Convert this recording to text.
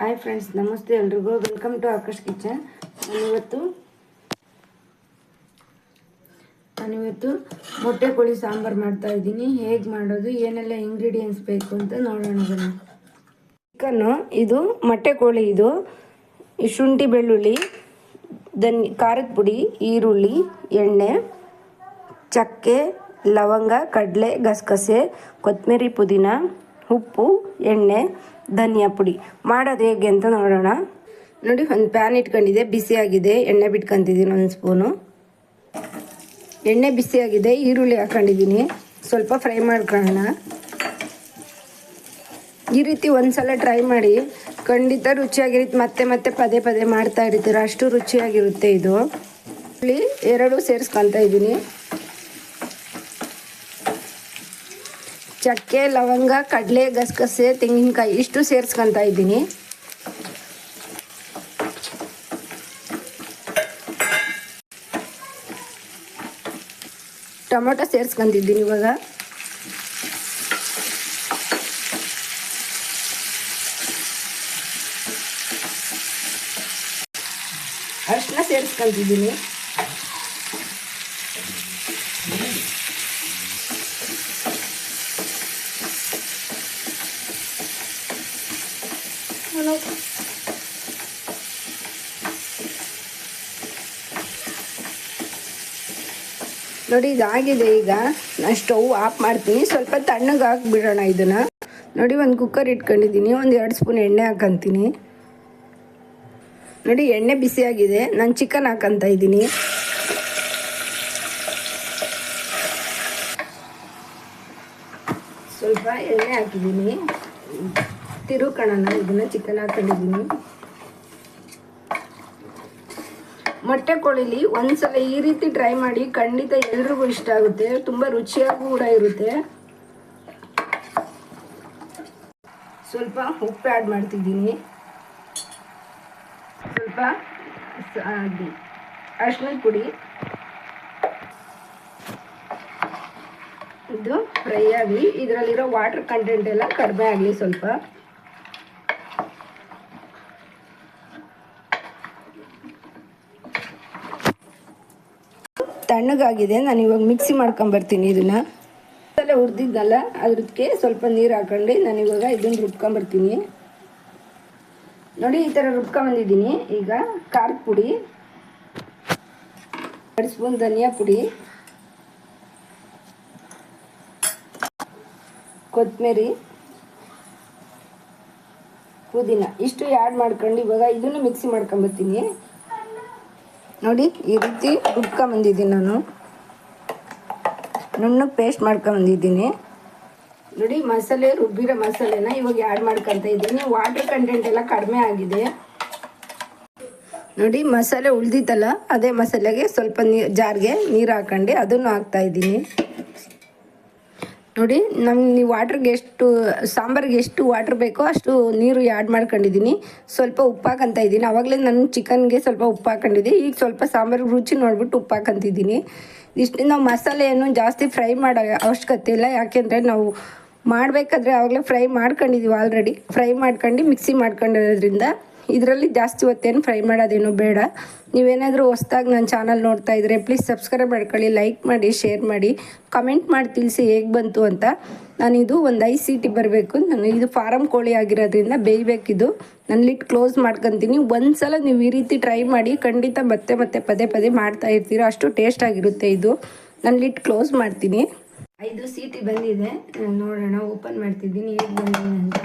Hi friends ನಮಸ್ತೆ ಎಲ್ರಿಗೂ. Welcome to Akash kitchen ನಾನಿವತ್ತು ನಾನಿವತ್ತು ಮೊಟ್ಟೆ ಕೋಳಿ ಸಾಂಬಾರು ಮಾಡ್ತಾ ಇದ್ದೀನಿ. ಹೇಗೆ ಮಾಡೋದು, ಏನೆಲ್ಲ ಇಂಗ್ರೀಡಿಯೆಂಟ್ಸ್ ಬೇಕು ಅಂತ ನೋಡೋಣ ಬನ್ನಿ. ಚಿಕನ್ನು ಇದು ಮೊಟ್ಟೆ ಕೋಳಿ ಇದು. ಶುಂಠಿ, ಬೆಳ್ಳುಳ್ಳಿ ದನ್ ಖಾರದ ಪುಡಿ, ಈರುಳ್ಳಿ, ಎಣ್ಣೆ, ಚಕ್ಕೆ, ಲವಂಗ, ಕಡಲೆ, ಗಸಗಸೆ ಕೊತ್ತಂಬರಿ ಪುದೀನ, ಉಪ್ಪು, ಎಣ್ಣೆ ಧನಿಯಾ ಪುಡಿ. ಮಾಡೋದು ಹೇಗೆ ಅಂತ ನೋಡೋಣ. ನೋಡಿ, ಒಂದು ಪ್ಯಾನ್ ಇಟ್ಕೊಂಡಿದೆ ಬಿಸಿಯಾಗಿದೆ, ಎಣ್ಣೆ ಬಿಟ್ಕೊಂತಿದ್ದೀನಿ ಒಂದು ಸ್ಪೂನು ಎಣ್ಣೆ ಬಿಸಿಯಾಗಿದೆ, ಈರುಳ್ಳಿ ಹಾಕೊಂಡಿದ್ದೀನಿ. ಸ್ವಲ್ಪ ಫ್ರೈ ಮಾಡ್ಕೊಳ್ಳೋಣ. ಈ ರೀತಿ ಒಂದ್ಸಲ ಟ್ರೈ ಮಾಡಿ. ಖಂಡಿತ ರುಚಿಯಾಗಿರುತ್ತೆ. ಮತ್ತೆ ಮತ್ತೆ ಪದೇ ಪದೇ ಮಾಡ್ತಾ ಇರ್ತೀರ. ಅಷ್ಟು ರುಚಿಯಾಗಿರುತ್ತೆ ಇದು. ಎರಡು ಸೇರಿಸ್ಕೊತಾ ಇದ್ದೀನಿ. ಚಕ್ಕೆ ಲವಂಗ ಕಡಲೆ ಗಸಗಸೆ ತೆಂಗಿನಕಾಯಿ ಇಷ್ಟು ಸೇರಿಸ್ಕೊತಾ ಇದ್ದೀನಿ. ಟೊಮೊಟೊ ಸೇರಿಸ್ಕೊಂತಿದ್ದೀನಿ ಇವಾಗ. ಅರಿಶಿನ ಸೇರಿಸ್ಕೊಂತಿದ್ದೀನಿ. ನೋಡಿ ಇದಾಗಿದೆ ಈಗ. ನಾ ಸ್ಟವ್ ಆಫ್ ಮಾಡ್ತೀನಿ. ಸ್ವಲ್ಪ ತಣ್ಣಗೆ ಹಾಕ್ಬಿಡೋಣ ಇದನ್ನು. ನೋಡಿ, ಒಂದು ಕುಕ್ಕರ್ ಇಟ್ಕೊಂಡಿದ್ದೀನಿ. ಒಂದು ಎರಡು ಸ್ಪೂನ್ ಎಣ್ಣೆ ಹಾಕಂತೀನಿ. ನೋಡಿ, ಎಣ್ಣೆ ಬಿಸಿಯಾಗಿದೆ ನಾನು ಚಿಕನ್ ಹಾಕಂತ ಇದ್ದೀನಿ. ಸ್ವಲ್ಪ ಎಣ್ಣೆ ಹಾಕಿದ್ದೀನಿ. ತಿರುಕಣನ ಇದನ್ನು ಚಿಕನ್ ಹಾಕೊಂಡಿದ್ದೀನಿ. ಮೊಟ್ಟೆ ಕೋಳಿಲಿ ಒಂದ್ಸಲ ಈ ರೀತಿ ಟ್ರೈ ಮಾಡಿ ಖಂಡಿತ ಎಲ್ರಿಗೂ ಇಷ್ಟ ಆಗುತ್ತೆ, ತುಂಬ ರುಚಿಯಾಗೂ ಕೂಡ ಇರುತ್ತೆ. ಸ್ವಲ್ಪ ಉಪ್ಪು ಆ್ಯಡ್ ಮಾಡ್ತಿದ್ದೀನಿ. ಸ್ವಲ್ಪ ಅರ್ಶಿನ ಪುಡಿ. ಇದು ಫ್ರೈ ಆಗಲಿ ಇದರಲ್ಲಿರೋ ವಾಟರ್ ಕಂಟೆಂಟ್ ಎಲ್ಲ ಕಡಿಮೆ ಆಗಲಿ ಸ್ವಲ್ಪ. ತಣ್ಣಗಾಗಿದೆ ನಾನು ಇವಾಗ ಮಿಕ್ಸಿ ಮಾಡ್ಕೊಂಬರ್ತೀನಿ ಇದನ್ನ. ಮಸಾಲೆ ಹುರಿದಿದ್ದಲ್ಲ ಅದಕ್ಕೆ ಸ್ವಲ್ಪ ನೀರು ಹಾಕೊಂಡು ನಾನು ಇವಾಗ ಇದನ್ನ ರುಬ್ಕೊಂಬರ್ತೀನಿ ನೋಡಿ ಈ ಥರ ರುಬ್ಕೊಂಬಂದಿದ್ದೀನಿ ಈಗ ಖಾರದ ಪುಡಿ, ಎರಡು ಸ್ಪೂನ್ ಧನಿಯಾ ಪುಡಿ ಕೊತ್ತಂಬರಿ ಪುದೀನ. ಇಷ್ಟು ಆ್ಯಡ್ ಮಾಡ್ಕೊಂಡು ಇವಾಗ ಇದನ್ನು ಮಿಕ್ಸಿ ಮಾಡ್ಕೊಂಬರ್ತೀನಿ ನೋಡಿ, ಈ ರೀತಿ ರುಬ್ಕೊಂಬಂದಿದ್ದೀನಿ ನಾನು. ನುಣ್ಣು ಪೇಸ್ಟ್ ಮಾಡ್ಕೊಂಬಂದಿದ್ದೀನಿ. ನೋಡಿ, ಮಸಾಲೆ, ರುಬ್ಬಿರೋ ಮಸಾಲೆನ ಇವಾಗ ಆ್ಯಡ್ ಮಾಡ್ಕೊತ ಇದ್ದೀನಿ. ವಾಟರ್ ಕಂಟೆಂಟ್ ಎಲ್ಲ ಕಡಿಮೆ ಆಗಿದೆ. ನೋಡಿ, ಮಸಾಲೆ ಉಳ್ದಿತ್ತಲ್ಲ, ಅದೇ ಮಸಾಲೆಗೆ ಸ್ವಲ್ಪ ನೀ ಜಾರ್ಗೆ ನೀರು ಹಾಕೊಂಡು ಅದನ್ನು ಹಾಕ್ತಾ ಇದ್ದೀನಿ. ನೋಡಿ, ನಮ್ಗೆ ನೀವು ವಾಟ್ರಿಗೆ ಎಷ್ಟು, ಸಾಂಬಾರಿಗೆ ಎಷ್ಟು ವಾಟ್ರ್ ಬೇಕೋ ಅಷ್ಟು ನೀರು ಆ್ಯಡ್ ಮಾಡ್ಕೊಂಡಿದ್ದೀನಿ ಸ್ವಲ್ಪ ಉಪ್ಪು ಹಾಕಂತ ಇದ್ದೀನಿ. ಆವಾಗಲೇ ನಾನು ಚಿಕನ್ಗೆ ಸ್ವಲ್ಪ ಉಪ್ಪು ಹಾಕೊಂಡಿದ್ದೆ ಈಗ ಸ್ವಲ್ಪ ಸಾಂಬಾರು ರುಚಿ ನೋಡ್ಬಿಟ್ಟು ಉಪ್ಪು ಹಾಕಂತಿದ್ದೀನಿ ಇಷ್ಟು ನಾವು ಮಸಾಲೆಯನ್ನು ಜಾಸ್ತಿ ಫ್ರೈ ಮಾಡೋ ಅವಶ್ಯಕತೆ ಇಲ್ಲ. ಯಾಕೆಂದರೆ ನಾವು ಮಾಡಬೇಕಾದ್ರೆ ಆವಾಗಲೇ ಫ್ರೈ ಮಾಡ್ಕೊಂಡಿದ್ದೀವಿ ಆಲ್ರೆಡಿ ಫ್ರೈ ಮಾಡ್ಕೊಂಡು ಮಿಕ್ಸಿ ಮಾಡ್ಕೊಂಡಿರೋದ್ರಿಂದ ಇದರಲ್ಲಿ ಜಾಸ್ತಿ ಹೊತ್ತೇನು ಫ್ರೈ ಮಾಡೋದೇನು ಬೇಡ. ನೀವೇನಾದರೂ ಹೊಸ್ದಾಗಿ ನನ್ನ ಚಾನಲ್ ನೋಡ್ತಾ ಇದ್ದರೆ ಪ್ಲೀಸ್ ಸಬ್ಸ್ಕ್ರೈಬ್ ಮಾಡ್ಕೊಳ್ಳಿ ಲೈಕ್ ಮಾಡಿ ಶೇರ್ ಮಾಡಿ. ಕಮೆಂಟ್ ಮಾಡಿ ತಿಳಿಸಿ ಹೇಗೆ ಬಂತು ಅಂತ. ನಾನಿದು ಒಂದು ಐದು ಸೀಟಿ ಬರಬೇಕು. ನಾನು ಇದು ಫಾರಮ್ ಕೋಳಿ ಆಗಿರೋದ್ರಿಂದ ಬೇಯಬೇಕಿದು. ನಾನು ಲಿಟ್ ಕ್ಲೋಸ್ ಮಾಡ್ಕೊತೀನಿ. ಒಂದು ಸಲ ನೀವು ಈ ರೀತಿ ಟ್ರೈ ಮಾಡಿ ಖಂಡಿತ ಮತ್ತೆ ಮತ್ತೆ ಪದೇ ಪದೇ ಮಾಡ್ತಾ ಇರ್ತೀರ. ಅಷ್ಟು ಟೇಸ್ಟ್ ಆಗಿರುತ್ತೆ ಇದು. ನಾನು ಲಿಟ್ ಕ್ಲೋಸ್ ಮಾಡ್ತೀನಿ. ಐದು ಸೀಟಿ ಬಂದಿದೆ. ನೋಡೋಣ ಓಪನ್ ಮಾಡ್ತಿದ್ದೀನಿ. ಹೇಗೆ ಬಂದಿದೆ ಅಂತ.